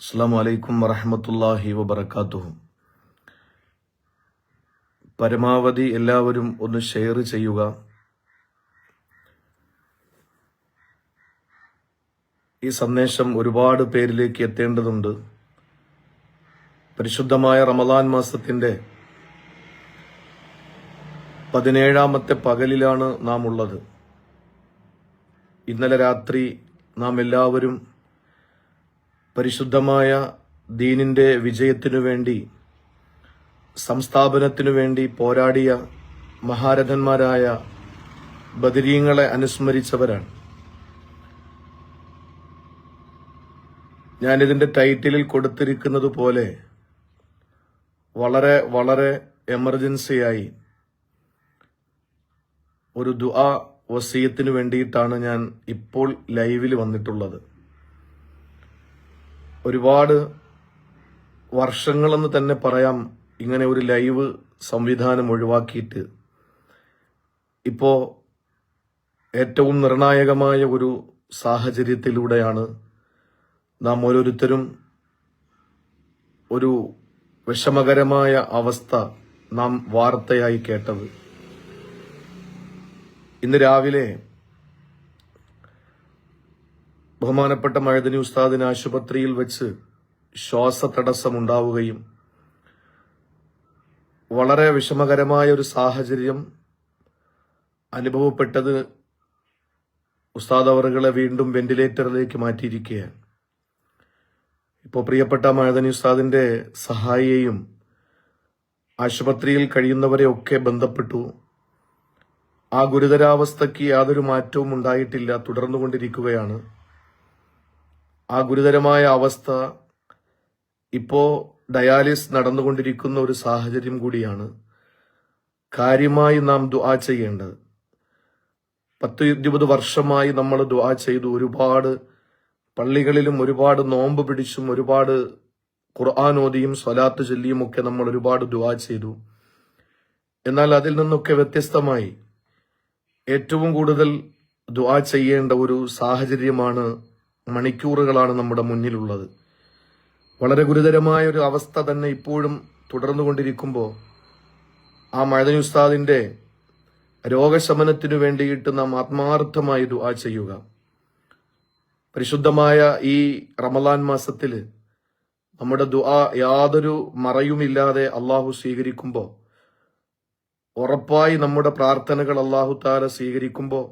അസ്സാം വലൈക്കും വറഹമത്തല്ലാഹി വബർക്കാത്തുഹും പരമാവധി എല്ലാവരും ഒന്ന് ഷെയർ ചെയ്യുക. ഈ സന്ദേശം ഒരുപാട് പേരിലേക്ക് എത്തേണ്ടതുണ്ട്. പരിശുദ്ധമായ റമദാൻ മാസത്തിന്റെ പതിനേഴാമത്തെ പകലിലാണ് നാം ഉള്ളത്. ഇന്നലെ രാത്രി നാം എല്ലാവരും പരിശുദ്ധമായ ദീനിന്റെ വിജയത്തിനു വേണ്ടി സംസ്ഥാപനത്തിനു വേണ്ടി പോരാടിയ മഹാരഥന്മാരായ ബദരീങ്ങളെ അനുസ്മരിച്ചവരാണ്. ഞാനിതിന്റെ ടൈറ്റിലിൽ കൊടുത്തിരിക്കുന്നത് പോലെ വളരെ വളരെ എമർജൻസിയായി ഒരു ദുആ വസീയത്തിന് വേണ്ടിയിട്ടാണ് ഞാൻ ഇപ്പോൾ ലൈവിൽ വന്നിട്ടുള്ളത്. ഒരുപാട് വർഷങ്ങളെന്ന് തന്നെ പറയാം ഇങ്ങനെ ഒരു ലൈവ് സംവിധാനം ഒഴിവാക്കിയിട്ട്. ഇപ്പോൾ ഏറ്റവും നിർണായകമായ ഒരു സാഹചര്യത്തിലൂടെയാണ് നാം ഓരോരുത്തരും ഒരു വിഷമകരമായ അവസ്ഥ നാം വാർത്തയായി കേട്ടത്. ഇന്ന് രാവിലെ ബഹുമാനപ്പെട്ട മഴദിനി ഉസ്താദിന് ആശുപത്രിയിൽ വെച്ച് ശ്വാസതടസ്സം ഉണ്ടാവുകയും വളരെ വിഷമകരമായ ഒരു സാഹചര്യം അനുഭവപ്പെട്ടത് ഉസ്താദ് അവറുകളെ വീണ്ടും വെന്റിലേറ്ററിലേക്ക് മാറ്റിയിരിക്കുകയാണ്. ഇപ്പോൾ പ്രിയപ്പെട്ട മഴദനി ഉസ്താദിന്റെ സഹായിയെയും ആശുപത്രിയിൽ കഴിയുന്നവരെയൊക്കെ ബന്ധപ്പെട്ടു. ആ ഗുരുതരാവസ്ഥയ്ക്ക് യാതൊരു മാറ്റവും ഉണ്ടായിട്ടില്ല തുടർന്നുകൊണ്ടിരിക്കുകയാണ്. ആ ഗുരുതരമായ അവസ്ഥ ഇപ്പോ ഡയാലിസ് നടന്നുകൊണ്ടിരിക്കുന്ന ഒരു സാഹചര്യം കൂടിയാണ്. കാര്യമായി നാം ദുആ ചെയ്യേണ്ടത്. പത്ത് ഇരുപത് വർഷമായി നമ്മൾ ദുആ ചെയ്തു. ഒരുപാട് പള്ളികളിലും ഒരുപാട് നോമ്പ് പിടിച്ചും ഒരുപാട് ഖുർആാനോദിയും സ്വലാത്ത് ചൊല്ലിയും ഒക്കെ നമ്മൾ ഒരുപാട് ദുആ ചെയ്തു. എന്നാൽ അതിൽ നിന്നൊക്കെ വ്യത്യസ്തമായി ഏറ്റവും കൂടുതൽ ദുആ ചെയ്യേണ്ട ഒരു സാഹചര്യമാണ് മണിക്കൂറുകളാണ് നമ്മുടെ മുന്നിലുള്ളത്. വളരെ ഗുരുതരമായ ഒരു അവസ്ഥ തന്നെ ഇപ്പോഴും തുടർന്നുകൊണ്ടിരിക്കുമ്പോൾ ആ മഴദനി ഉസ്താദിന്റെ രോഗശമനത്തിനു വേണ്ടിയിട്ട് നാം ആത്മാർത്ഥമായി ദുആ ചെയ്യുക. പരിശുദ്ധമായ ഈ റമലാൻ മാസത്തിൽ നമ്മുടെ ദുആ യാതൊരു മറയുമില്ലാതെ അള്ളാഹു സ്വീകരിക്കുമ്പോൾ ഉറപ്പായി നമ്മുടെ പ്രാർത്ഥനകൾ അള്ളാഹു താര സ്വീകരിക്കുമ്പോൾ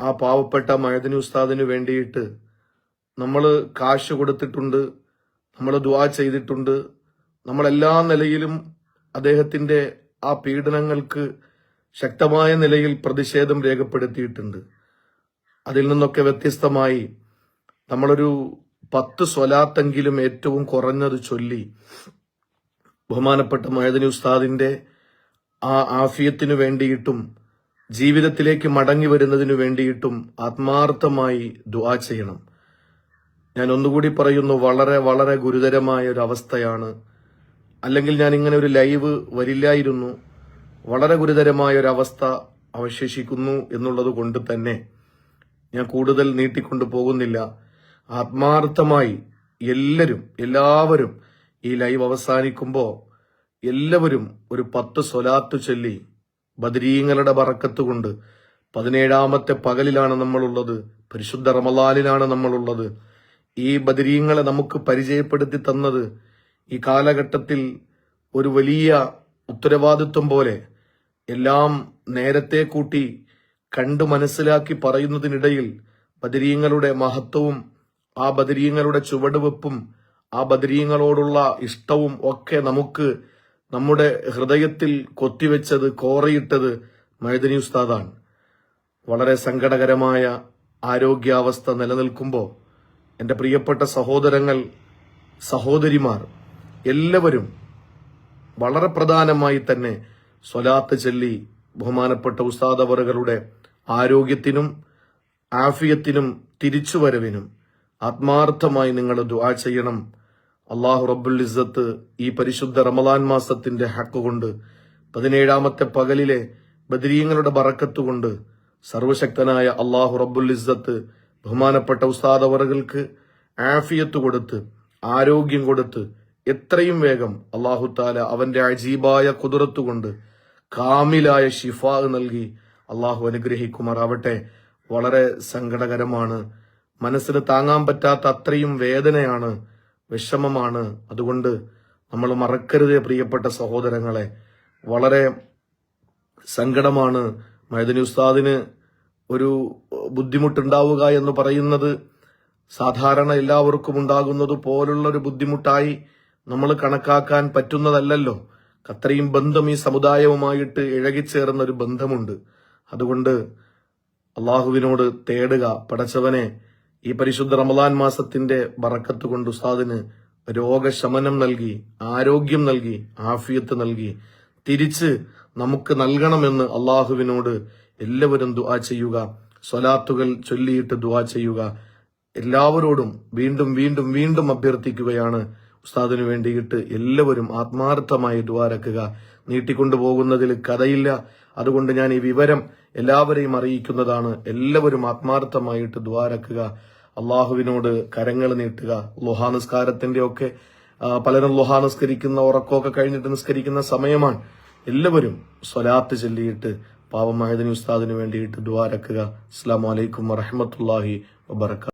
ആ പാവപ്പെട്ട മഴദിനി ഉസ്താദിന് വേണ്ടിയിട്ട് നമ്മൾ കാശ് കൊടുത്തിട്ടുണ്ട് നമ്മൾ ദുആ ചെയ്തിട്ടുണ്ട് നമ്മൾ എല്ലാ നിലയിലും അദ്ദേഹത്തിന്റെ ആ പീഡനങ്ങൾക്ക് ശക്തമായ നിലയിൽ പ്രതിഷേധം രേഖപ്പെടുത്തിയിട്ടുണ്ട്. അതിൽ നിന്നൊക്കെ വ്യത്യസ്തമായി നമ്മളൊരു പത്ത് സ്വലാത്തെങ്കിലും ഏറ്റവും കുറഞ്ഞത് ചൊല്ലി ബഹുമാനപ്പെട്ട മഴദിനി ഉസ്താദിന്റെ ആ ആഫിയത്തിനു വേണ്ടിയിട്ടും ജീവിതത്തിലേക്ക് മടങ്ങി വരുന്നതിനു വേണ്ടിയിട്ടും ആത്മാർത്ഥമായി ദുആ ചെയ്യണം. ഞാൻ ഒന്നുകൂടി പറയുന്നു വളരെ വളരെ ഗുരുതരമായ ഒരു അവസ്ഥയാണ് അല്ലെങ്കിൽ ഞാൻ ഇങ്ങനെ ഒരു ലൈവ് വരില്ലായിരുന്നു വളരെ ഗുരുതരമായ ഒരു അവസ്ഥ അവശേഷിക്കുന്നു എന്നുള്ളത് കൊണ്ട് തന്നെ ഞാൻ കൂടുതൽ നീട്ടിക്കൊണ്ടു പോകുന്നില്ല. ആത്മാർത്ഥമായി എല്ലാവരും എല്ലാവരും ഈ ലൈവ് അവസാനിക്കുമ്പോൾ എല്ലാവരും ഒരു പത്ത് സ്വലാത്തു ചൊല്ലി ബദരീങ്ങളുടെ കൊണ്ട് പതിനേഴാമത്തെ പകലിലാണ് നമ്മളുള്ളത് പരിശുദ്ധ റമലാലിലാണ് നമ്മളുള്ളത്. ഈ ബദരീങ്ങളെ നമുക്ക് പരിചയപ്പെടുത്തി തന്നത് ഈ കാലഘട്ടത്തിൽ ഒരു വലിയ ഉത്തരവാദിത്വം പോലെ എല്ലാം നേരത്തെ കൂട്ടി കണ്ടു മനസ്സിലാക്കി പറയുന്നതിനിടയിൽ ബദരീങ്ങളുടെ മഹത്വവും ആ ബദരീങ്ങളുടെ ചുവടുവെപ്പും ആ ബദരീങ്ങളോടുള്ള ഇഷ്ടവും ഒക്കെ നമുക്ക് നമ്മുടെ ഹൃദയത്തിൽ കൊത്തിവെച്ചത് കോറയിട്ടത് മൈദനി ഉസ്താദാണ്. വളരെ സങ്കടകരമായ ആരോഗ്യാവസ്ഥ നിലനിൽക്കുമ്പോൾ എന്റെ പ്രിയപ്പെട്ട സഹോദരങ്ങൾ സഹോദരിമാർ എല്ലാവരും വളരെ പ്രധാനമായി തന്നെ സ്വലാത്ത് ചൊല്ലി ബഹുമാനപ്പെട്ട ഉസ്താദ് അവറുകളുടെ ആരോഗ്യത്തിനും ആഫിയത്തിനും തിരിച്ചുവരവിനും ആത്മാർത്ഥമായി നിങ്ങൾ ദുആ ചെയ്യണം. അള്ളാഹു റബ്ബുൽ ഇസ്സത്ത് ഈ പരിശുദ്ധ റമലാൻ മാസത്തിന്റെ ഹക്ക് കൊണ്ട് പതിനേഴാമത്തെ പകലിലെ ബദരീങ്ങളുടെ ബറക്കത്ത് കൊണ്ട് സർവശക്തനായ അള്ളാഹു റബ്ബുൽ ഇസ്സത്ത് ബഹുമാനപ്പെട്ട ഉസ്താദ് അവറുകൾക്ക് ആഫിയത്ത് കൊടുത്ത് ആരോഗ്യം കൊടുത്ത് എത്രയും വേഗം അള്ളാഹു താല അവന്റെ അജീബായ കുതിരത്ത് കൊണ്ട് കാമിലായ ഷിഫ നൽകി അള്ളാഹു അനുഗ്രഹിക്കുമാറാവട്ടെ. വളരെ സങ്കടകരമാണ്. മനസ്സിന് താങ്ങാൻ പറ്റാത്ത അത്രയും വേദനയാണ് വിഷമമാണ്. അതുകൊണ്ട് നമ്മൾ മറക്കരുത് പ്രിയപ്പെട്ട സഹോദരങ്ങളെ. വളരെ സങ്കടമാണ്. മൈദനി ഉസ്താദിന് ഒരു ബുദ്ധിമുട്ടുണ്ടാവുക എന്ന് പറയുന്നത് സാധാരണ എല്ലാവർക്കും ഉണ്ടാകുന്നത് പോലുള്ള ഒരു ബുദ്ധിമുട്ടായി നമ്മൾ കണക്കാക്കാൻ പറ്റുന്നതല്ലല്ലോ. അത്രയും ബന്ധം ഈ സമുദായവുമായിട്ട് ഇഴകിച്ചേർന്ന ഒരു ബന്ധമുണ്ട്. അതുകൊണ്ട് അള്ളാഹുവിനോട് തേടുക പടച്ചവനെ ഈ പരിശുദ്ധ റമദാൻ മാസത്തിന്റെ ബറക്കത്ത് കൊണ്ട് ഉസ്താദിന് രോഗശമനം നൽകി ആരോഗ്യം നൽകി ആഫിയത്ത് നൽകി തിരിച്ച് നമുക്ക് നൽകണമെന്ന് അള്ളാഹുവിനോട് എല്ലാവരും ദുആ ചെയ്യുക. സ്വലാത്തുകൾ ചൊല്ലിയിട്ട് ദുആ ചെയ്യുക. എല്ലാവരോടും വീണ്ടും വീണ്ടും വീണ്ടും അഭ്യർത്ഥിക്കുകയാണ്. ഉസ്താദിനു വേണ്ടിയിട്ട് എല്ലാവരും ആത്മാർത്ഥമായി ദ്വാരക്കുക നീട്ടിക്കൊണ്ടുപോകുന്നതിൽ കഥയില്ല. അതുകൊണ്ട് ഞാൻ ഈ വിവരം എല്ലാവരെയും അറിയിക്കുന്നതാണ്. എല്ലാവരും ആത്മാർത്ഥമായിട്ട് ദ്വാരക്കുക അള്ളാഹുവിനോട് കരങ്ങൾ നീട്ടുക. ലുഹാ നിസ്കാരത്തിന്റെ ഒക്കെ പലരും ലുഹാ നിസ്കരിക്കുന്ന ഉറക്കമൊക്കെ കഴിഞ്ഞിട്ട് നിസ്കരിക്കുന്ന സമയമാണ്. എല്ലാവരും സ്വലാത്ത് ചൊല്ലിയിട്ട് പാവമായതിന് ഉസ്താദിന് വേണ്ടിയിട്ട് ദ്വാരക്കുക അസ്സാം വലൈക്കും വറഹമത്തല്ലാഹി വബർക്കാത്തു